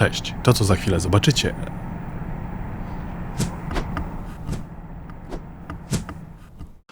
Cześć, to co za chwilę zobaczycie.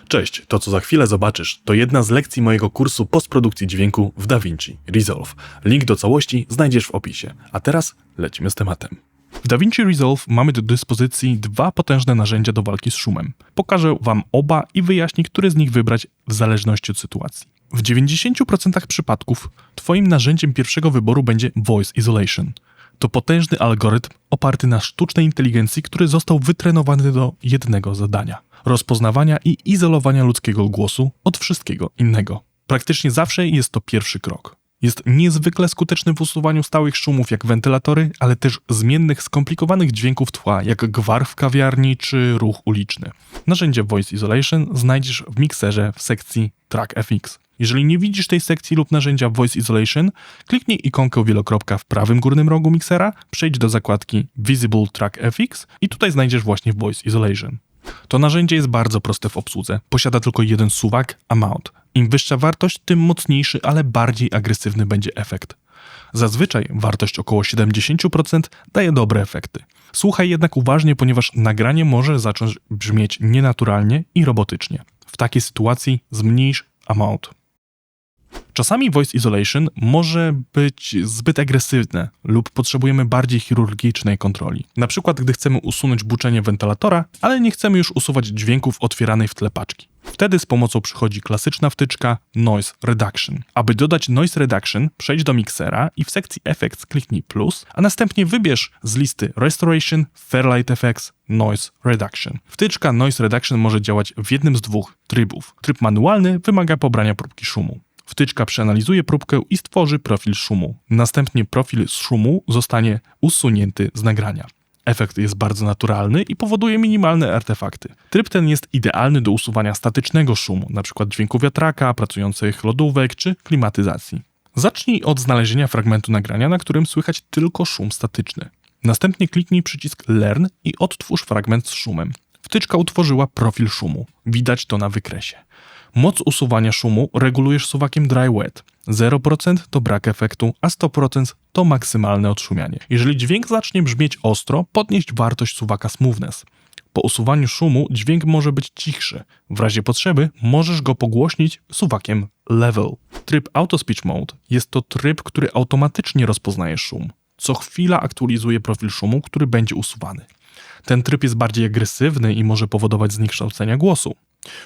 Cześć, to co za chwilę zobaczysz, to jedna z lekcji mojego kursu postprodukcji dźwięku w DaVinci Resolve. Link do całości znajdziesz w opisie. A teraz lecimy z tematem. W DaVinci Resolve mamy do dyspozycji dwa potężne narzędzia do walki z szumem. Pokażę Wam oba i wyjaśnię, które z nich wybrać w zależności od sytuacji. W 90% przypadków Twoim narzędziem pierwszego wyboru będzie Voice Isolation. To potężny algorytm oparty na sztucznej inteligencji, który został wytrenowany do jednego zadania rozpoznawania i izolowania ludzkiego głosu od wszystkiego innego. Praktycznie zawsze jest to pierwszy krok. Jest niezwykle skuteczny w usuwaniu stałych szumów jak wentylatory, ale też zmiennych, skomplikowanych dźwięków tła, jak gwar w kawiarni czy ruch uliczny. Narzędzie Voice Isolation znajdziesz w mikserze w sekcji Track FX. Jeżeli nie widzisz tej sekcji lub narzędzia Voice Isolation, kliknij ikonkę wielokropka w prawym górnym rogu miksera, przejdź do zakładki Visible Track FX i tutaj znajdziesz właśnie Voice Isolation. To narzędzie jest bardzo proste w obsłudze. Posiada tylko jeden suwak, a mount. Im wyższa wartość, tym mocniejszy, ale bardziej agresywny będzie efekt. Zazwyczaj wartość około 70% daje dobre efekty. Słuchaj jednak uważnie, ponieważ nagranie może zacząć brzmieć nienaturalnie i robotycznie. W takiej sytuacji zmniejsz amount. Czasami voice isolation może być zbyt agresywne lub potrzebujemy bardziej chirurgicznej kontroli. Na przykład, gdy chcemy usunąć buczenie wentylatora, ale nie chcemy już usuwać dźwięków otwieranej w tle paczki. Wtedy z pomocą przychodzi klasyczna wtyczka Noise Reduction. Aby dodać Noise Reduction, przejdź do miksera i w sekcji Effects kliknij plus, a następnie wybierz z listy Restoration, Fairlight Effects, Noise Reduction. Wtyczka Noise Reduction może działać w jednym z dwóch trybów. Tryb manualny wymaga pobrania próbki szumu. Wtyczka przeanalizuje próbkę i stworzy profil szumu. Następnie profil z szumu zostanie usunięty z nagrania. Efekt jest bardzo naturalny i powoduje minimalne artefakty. Tryb ten jest idealny do usuwania statycznego szumu, np. dźwięku wiatraka, pracujących lodówek czy klimatyzacji. Zacznij od znalezienia fragmentu nagrania, na którym słychać tylko szum statyczny. Następnie kliknij przycisk Learn i odtwórz fragment z szumem. Wtyczka utworzyła profil szumu. Widać to na wykresie. Moc usuwania szumu regulujesz suwakiem dry wet. 0% to brak efektu, a 100% to maksymalne odszumianie. Jeżeli dźwięk zacznie brzmieć ostro, podnieść wartość suwaka smoothness. Po usuwaniu szumu dźwięk może być cichszy. W razie potrzeby możesz go pogłośnić suwakiem level. Tryb Auto Speech Mode jest to tryb, który automatycznie rozpoznaje szum. Co chwila aktualizuje profil szumu, który będzie usuwany. Ten tryb jest bardziej agresywny i może powodować zniekształcenia głosu.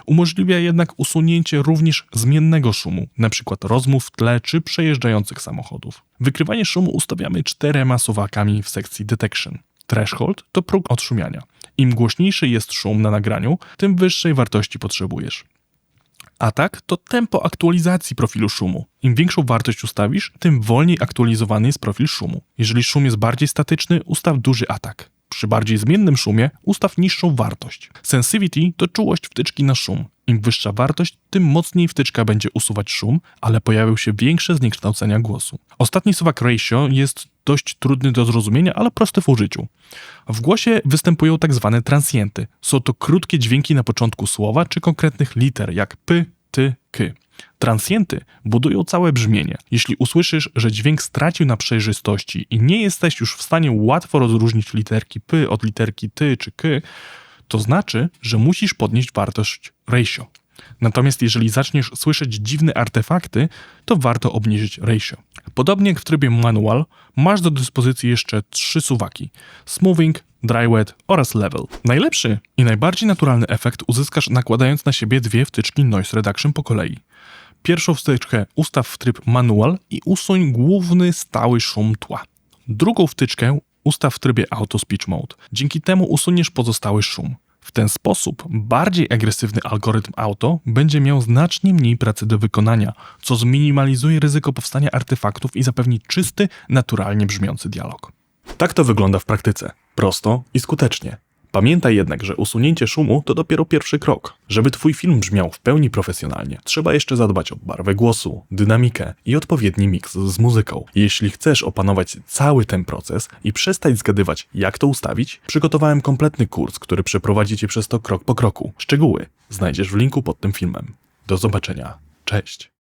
Umożliwia jednak usunięcie również zmiennego szumu, np. rozmów w tle czy przejeżdżających samochodów. Wykrywanie szumu ustawiamy czterema suwakami w sekcji Detection. Threshold to próg odszumiania. Im głośniejszy jest szum na nagraniu, tym wyższej wartości potrzebujesz. Atak to tempo aktualizacji profilu szumu. Im większą wartość ustawisz, tym wolniej aktualizowany jest profil szumu. Jeżeli szum jest bardziej statyczny, ustaw duży atak. Przy bardziej zmiennym szumie ustaw niższą wartość. Sensivity to czułość wtyczki na szum. Im wyższa wartość, tym mocniej wtyczka będzie usuwać szum, ale pojawią się większe zniekształcenia głosu. Ostatni suwak ratio jest dość trudny do zrozumienia, ale prosty w użyciu. W głosie występują tak zwane transienty. Są to krótkie dźwięki na początku słowa czy konkretnych liter, jak p, ty, k. Transienty budują całe brzmienie. Jeśli usłyszysz, że dźwięk stracił na przejrzystości i nie jesteś już w stanie łatwo rozróżnić literki p od literki ty czy k, to znaczy, że musisz podnieść wartość ratio. Natomiast jeżeli zaczniesz słyszeć dziwne artefakty, to warto obniżyć ratio. Podobnie jak w trybie manual, masz do dyspozycji jeszcze trzy suwaki: smoothing, dry wet oraz level. Najlepszy i najbardziej naturalny efekt uzyskasz nakładając na siebie dwie wtyczki noise reduction po kolei. Pierwszą wtyczkę ustaw w tryb manual i usuń główny stały szum tła. Drugą wtyczkę ustaw w trybie auto speech mode. Dzięki temu usuniesz pozostały szum. W ten sposób bardziej agresywny algorytm auto będzie miał znacznie mniej pracy do wykonania, co zminimalizuje ryzyko powstania artefaktów i zapewni czysty, naturalnie brzmiący dialog. Tak to wygląda w praktyce. Prosto i skutecznie. Pamiętaj jednak, że usunięcie szumu to dopiero pierwszy krok. Żeby twój film brzmiał w pełni profesjonalnie, trzeba jeszcze zadbać o barwę głosu, dynamikę i odpowiedni miks z muzyką. Jeśli chcesz opanować cały ten proces i przestać zgadywać, jak to ustawić, przygotowałem kompletny kurs, który przeprowadzi cię przez to krok po kroku. Szczegóły znajdziesz w linku pod tym filmem. Do zobaczenia. Cześć.